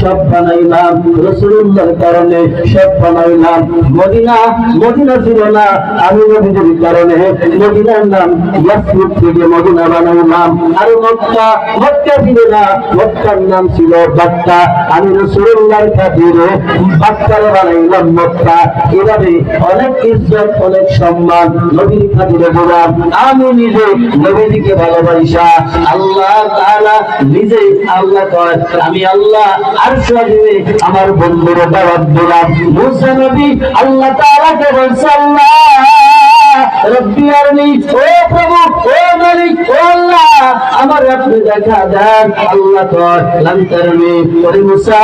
সব বানাইলাম রসুল্লাহর কারণে, সব বানাইলাম। মদিনা মদিনা ছিল না আমি নবীদের কারণে। মদিনার নাম ইয়াসরিব থেকে মদিনা বানাইলাম। আর মক্কা মক্কা ছিল না, মক্কার নাম ছিল বাক্কা। আমি রসুল্লাহর খাতিরে বাক্কারে বানাইলাম মক্কা। এভাবে অনেক ইজ্জত, অনেক সম্মান নবীর খাতিরে দিলাম আমি নিজে নবীজিকে ভালোবাসা, আল্লাহ তাআলা নিজে আল্লাহ কয়, আমি আল্লাহ আমার বন্ধুর দাওয়াত আল্লাহ তাআলাকে বলছে আল্লাহ রব্বি আরনি ও প্রভু ও আমার আপনি দেখা দেন আল্লাহ কয় লান্তারনি ওরে মুসা।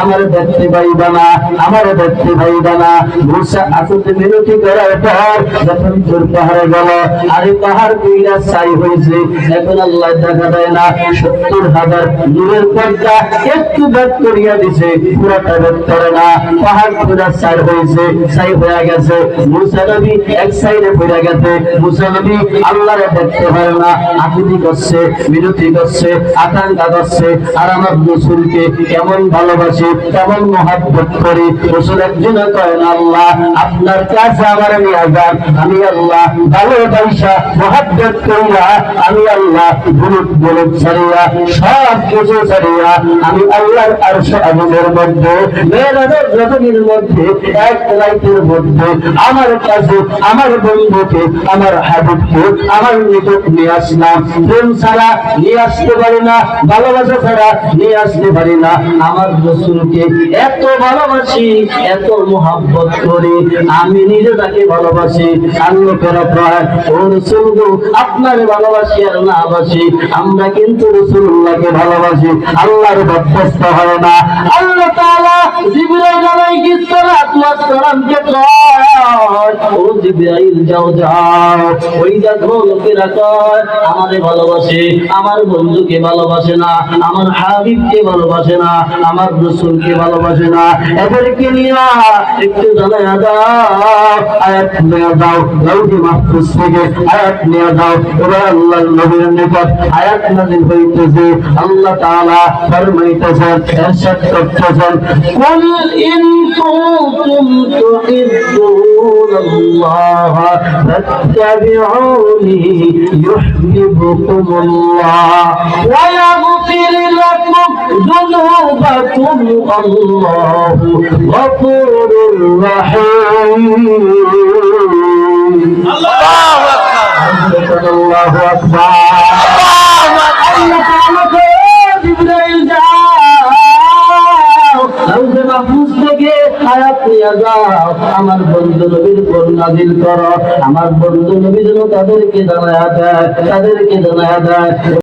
আমার দেখতে পাইবা না আমার দেখতে পাইবা না মুসা আসতে মিনতি করার পর যখন তোর পাহাড়ে গেল, আরে পাহাড় কইরা ছাই হয়েছে এখন আল্লাহ দেখা দেয় না, সত্তর হাজার নূরের পর্দা একটু ব্যাগ করিয়া দিছে, পুরাটা ব্যাগ করে না। পাহাড় পুরা ছাই হয়েছে ছাই হয়ে গেছে। মুসা নবী এক সাইডে পড়ে গেছে। মুসা নবী আল্লাহরে দেখতে পারে না। আকুতি করছে মিনতি করছে আকাঙ্ক্ষা করছে আর আমার রসুলকে কেমন ভালোবাসি, কেমন মহাব্বত করি, রসুল একদিন কয় না আল্লাহ, আপনার কাছে আমার নিয়ে যান আমি আল্লাহ ভালোবাসা মহাব্বত করিয়া, আমি আল্লাহ বুলুক বুলুক ছাড়িয়া, সব কিছু ছাড়িয়া, আমি আল্লাহর আরশ আগুনের মধ্যে মেয়েরাদের রজনীর মধ্যে, এক রাইতের মধ্যে, আমার কাছে, আমার বন্ধুকে, আমার হাবিবকে, আমার নিকট নিয়ে আসলাম। ছাড়া নিয়ে আসতে পারি না, ভালোবাসা ছাড়া নিয়ে আসতে পারি না। আমার রসুলকে এত ভালোবাসি, এত মোহাব্বত করি, আমি নিজে তাকে ভালোবাসি। আর লোকেরা কয়, ও রসুল আপনার ভালোবাসি আর না বাসি। আমরা কিন্তু রসুল্লাহকে ভালোবাসি, আল্লাহর বরখাস্ত হয় না। আল্লাহ তাআলা জিবরাইল আলাইহিস ওয়াস সালামকে কয় ও জিবরাইল যাও যাও ওই দেখো লোকেরা কয় আমারে ভালোবাসে আমার বন্ধুকে ভালোবাসে না আমার হাবিবকে ভালোবাসে না আমার রসুলকে ভালোবাসে না এদেরকে নিয়ে একটু জানায় দাও আয়াত নিয়ে দাও লাউহি মাহফুজ থেকে আয়াত নিয়ে দাও এবার আল্লাহর নবীর নিকট আয়াত নাযিল হইতেছে আল্লাহ তাআলা ফরমাইতেছেন ارشاد করতেছেন কুল ইন কুনতুম তুহিব্বুন الله. فاتبعوني يحببكم الله. ويغفر لكم ذنوبكم. الله غفور رحيم. الله أكبر. الله أكبر. নিয়ে যাও। আমার বন্ধু নবীর উপর নাজিল করো। আমার বন্ধু নবীর তাদেরকে জানায়া দেয়, তাদেরকে জানায়া দেয়।